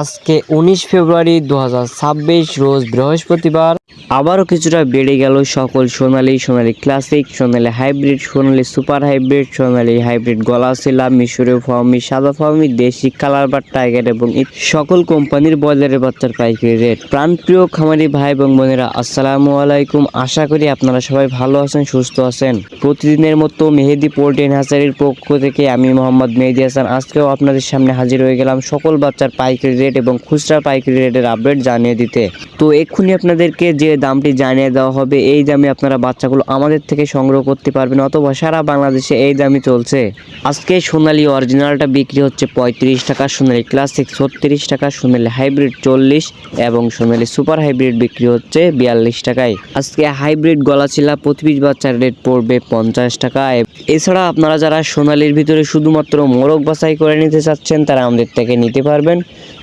আজকে উনিশ ফেব্রুয়ারি দু ছাব্বিশ, রোজ বৃহস্পতিবার। আবারও কিছুটা বেড়ে গেল সকল সোনালী সোনালী ক্লাসিক সোনালী হাইব্রিড সোনালী সুপার হাইব্রিড সোনালী হাইব্রিড গলাশিলা, মিশরীয় ফার্মি সাদা ফার্মি দেশি কালার বা টাইগার এবং সকল কোম্পানির ব্রয়লারের বাচ্চার পাইকারি রেট প্রাণপ্রিয় খামারি ভাই এবং বোনেরা, আসসালামু আলাইকুম। আশা করি আপনারা সবাই ভালো আছেন, সুস্থ আছেন। প্রতিদিনের মতো মেহেদি পোল্ট্রি হাসারির পক্ষ থেকে আমি মোহাম্মদ মেহেদি হাসান। আজকেও আপনাদের সামনে হাজির হয়ে গেলাম সকল বাচ্চার পাইকারি রেট এবং খুচরা পাইকারি রেটের আপডেট জানিয়ে দিতে। তো এক্ষুনি আপনাদেরকে যে দামটি জানিয়ে দেওয়া হবে, এই দামে আপনারা বাচ্চাগুলো আমাদের থেকে সংগ্রহ করতে পারবেন অথবা সারা বাংলাদেশে এই দামই চলছে। আজকে সোনালি অরিজিনালটা বিক্রি হচ্ছে পঁয়ত্রিশ টাকা, সোনালী ক্লাসিক ছত্রিশ টাকা, সোনালী হাইব্রিড চল্লিশ এবং সোনালি সুপার হাইব্রিড বিক্রি হচ্ছে বিয়াল্লিশ টাকায়। আজকে হাইব্রিড গলাচিলা প্রতি বাচ্চার রেট পড়বে পঞ্চাশ টাকা। এছাড়া আপনারা যারা সোনালীর ভিতরে শুধুমাত্র মোরগ বাছাই করে নিতে চাচ্ছেন, তারা আমাদের থেকে নিতে পারবেন।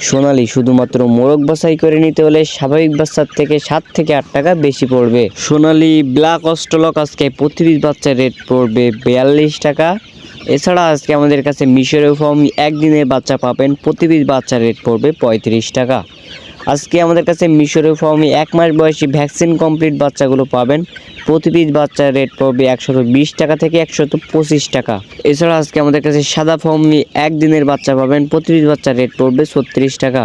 সোনালী শুধুমাত্র মোরগ বাছাই করে নিতে হলে স্বাভাবিক বাচ্চার থেকে সাত থেকে আট টাকা বেশি পড়বে। সোনালি ব্ল্যাক অস্ট্রলক আজকে প্রতি বাচ্চার রেট পড়বে বিয়াল্লিশ টাকা। এছাড়া আজকে আমাদের কাছে মিশরের ফর্ম একদিনের বাচ্চা পাবেন প্রতি বাচ্চার রেট পড়বে পঁয়ত্রিশ টাকা। আজকে আমাদের কাছে মিশরের ফর্মে এক মাস বয়সী ভ্যাকসিন কমপ্লিট বাচ্চাগুলো পাবেন। প্রতি পিস বাচ্চার রেট পড়বে একশত বিশ টাকা থেকে একশত পঁচিশ টাকা। এছাড়া আজকে আমাদের কাছে সাদা ফর্মে একদিনের বাচ্চা পাবেন। প্রতি পিস বাচ্চার রেট পড়বে ছত্রিশ টাকা।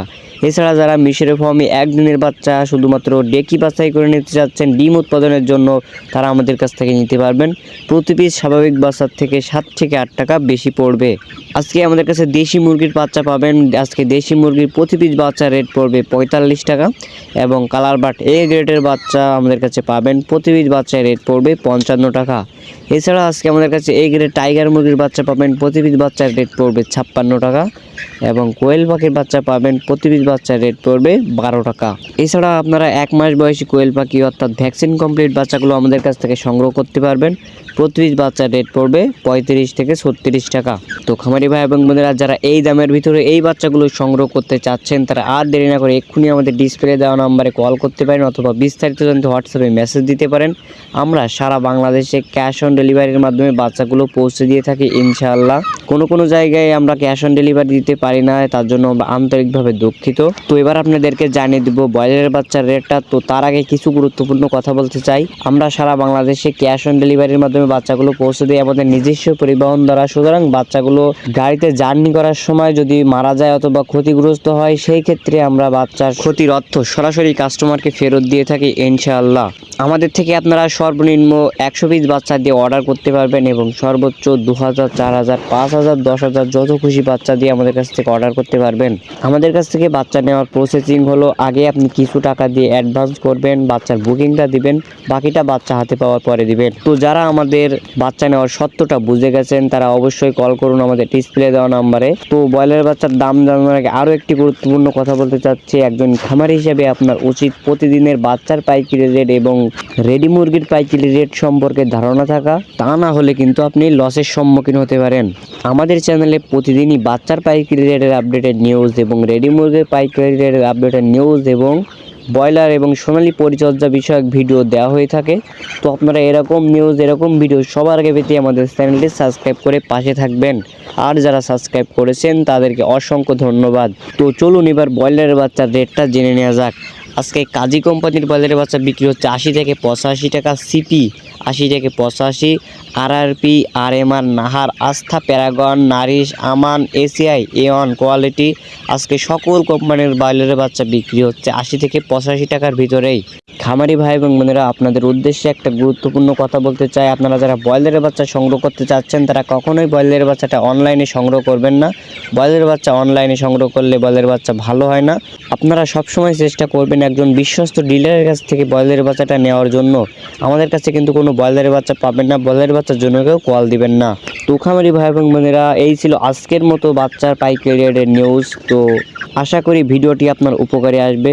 এছাড়া যারা মিশরের ফর্মে একদিনের বাচ্চা শুধুমাত্র ডেকি বাছাই করে নিতে চাচ্ছেন, ডিম উৎপাদনের জন্য তারা আমাদের কাছ থেকে নিতে পারবেন। প্রতি পিস স্বাভাবিক বাচ্চার থেকে সাত থেকে আট টাকা বেশি পড়বে। আজকে আমাদের কাছে দেশি মুরগির বাচ্চা পাবেন। আজকে দেশি মুরগির প্রতি পিস বাচ্চা রেট পড়বে পঁয়তাল্লিশ টাকা এবং কালার বাট এ গ্রেডের বাচ্চা আমাদের কাছে পাবেন। প্রতি পিস বাচ্চার রেট পড়বে পঞ্চান্ন টাকা। এছাড়া আজকে আমাদের কাছে এ গ্রেড টাইগার মুরগির বাচ্চা পাবেন। প্রতি পিস বাচ্চার রেট পড়বে ছাপ্পান্ন টাকা। এবং কোয়েল পাখির বাচ্চা পাবেন প্রতি পিস বাচ্চার রেট পড়বে বারো টাকা। এছাড়া আপনারা এক মাস বয়সী কোয়েল পাখি অর্থাৎ ভ্যাকসিন কমপ্লিট বাচ্চাগুলো আমাদের কাছ থেকে সংগ্রহ করতে পারবেন। প্রতি বাচ্চার রেট পড়বে পঁয়ত্রিশ থেকে ছত্রিশ টাকা। তো খামারি ভাই এবং বোনেরা যারা এই দামের ভিতরে এই বাচ্চাগুলো সংগ্রহ করতে চাচ্ছেন, তারা আর দেরি না করে এক্ষুনি আমাদের ডিসপ্লে দেওয়া নাম্বারে কল করতে পারেন অথবা বিস্তারিত জানতে হোয়াটসঅ্যাপে মেসেজ দিতে পারেন। আমরা সারা বাংলাদেশে ক্যাশ অন ডেলিভারির মাধ্যমে বাচ্চাগুলো পৌঁছে দিয়ে থাকি ইনশাআল্লাহ। কোনো কোনো জায়গায় আমরা ক্যাশ অন ডেলিভারি দিতে পারি না, তার জন্য আন্তরিকভাবে দুঃখিত। তো এবার আপনাদেরকে জানিয়ে দিব ব্রয়লারের বাচ্চার রেটটা তো তার আগে কিছু গুরুত্বপূর্ণ কথা বলতে চাই। আমরা সারা বাংলাদেশে ক্যাশ অন ডেলিভারির মাধ্যমে বাচ্চাগুলো পৌঁছে দিই আমাদের নিজস্ব পরিবহন দ্বারা। সুতরাং বাচ্চাগুলো গাড়িতে জার্নি করার সময় যদি মারা যায় অথবা ক্ষতিগ্রস্ত হয়, সেই ক্ষেত্রে আমরা বাচ্চার ক্ষতির অর্থ সরাসরি কাস্টমারকে ফেরত দিয়ে থাকি, ইনশাআল্লাহ। আমাদের থেকে আপনারা সর্বনিম্ন একশো পিস বাচ্চা দিয়ে অর্ডার করতে পারবেন এবং সর্বোচ্চ দু হাজার চার হাজার পাঁচ হাজার দশ হাজার যত খুশি বাচ্চা দিয়ে আমাদের কাছ থেকে অর্ডার করতে পারবেন। আমাদের কাছ থেকে বাচ্চা নেওয়ার প্রসেসিং হলো, আগে আপনি কিছু টাকা দিয়ে অ্যাডভান্স করবেন, বাচ্চার বুকিংটা দিবেন, বাকিটা বাচ্চা হাতে পাওয়ার পরে দিবেন। তো যারা আমাদের বাচ্চা নেওয়ার সত্যটা বুঝে গেছেন, তারা অবশ্যই কল করুন আমাদের ডিসপ্লে দেওয়া নাম্বারে তো ব্রয়লার বাচ্চার দাম জানানোর আগে আরও একটি গুরুত্বপূর্ণ কথা বলতে চাচ্ছি, একজন খামারি হিসেবে আপনার উচিত প্রতিদিনের বাচ্চার পাইকারি রেট এবং রেডি মুরগির পাইকারি রেট সম্পর্কে ধারণা থাকা, তা না হলে কিন্তু আপনি লসের সম্মুখীন হতে পারেন। আমাদের চ্যানেলে প্রতিদিনই বাচ্চার পাইকারি রেটের আপডেটেড নিউজ এবং রেডি মুরগির পাইকারি রেটের আপডেটেড নিউজ এবং ব্রয়লার এবং সোনালি পরিচর্যা বিষয়ক ভিডিও দেওয়া হয়ে থাকে। তো আপনারা এরকম নিউজ এরকম ভিডিও সবার আগে পেতে আমাদের চ্যানেলটি সাবস্ক্রাইব করে পাশে থাকবেন। আর যারা সাবস্ক্রাইব করেছেন, তাদেরকে অসংখ্য ধন্যবাদ। তো চলুন এবার ব্রয়লারের বাচ্চার রেটটা জেনে নেওয়া যাক। আজকে কাজী কোম্পানির বাজারে বাচ্চা বিক্রি হচ্ছে আশি থেকে পঁচাশি টাকা সিপি আশি থেকে পঁচাশি RRP R M R Nahar, Aastha, Paragon, Nourish, Aman ACI A one quality আজকে সকল কোম্পানির বাজারে বাচ্চা বিক্রি হচ্ছে আশি থেকে পঁচাশি টাকার ভিতরেই। খামারি ভাই এবং বোনেরা আপনাদের উদ্দেশ্যে একটা গুরুত্বপূর্ণ কথা বলতে চাই। আপনারা যারা ব্রয়লারের বাচ্চা সংগ্রহ করতে চাচ্ছেন, তারা কখনোই ব্রয়লারের বাচ্চাটা অনলাইনে সংগ্রহ করবেন না। ব্রয়লারের বাচ্চা অনলাইনে সংগ্রহ করলে ব্রয়লারের বাচ্চা ভালো হয় না। আপনারা সবসময় চেষ্টা করবেন একজন বিশ্বস্ত ডিলারের কাছ থেকে ব্রয়লারের বাচ্চাটা নেওয়ার জন্য। আমাদের কাছে কিন্তু কোনো ব্রয়লারের বাচ্চা পাবেন না। ব্রয়লারের বাচ্চার জন্য কেউ কল দিবেন না। তো খামারি ভাই এবং বোনেরা, এই ছিল আজকের মতো বাচ্চার পাইকারি রেটের নিউজ তো আশা করি ভিডিওটি আপনার উপকারে আসবে।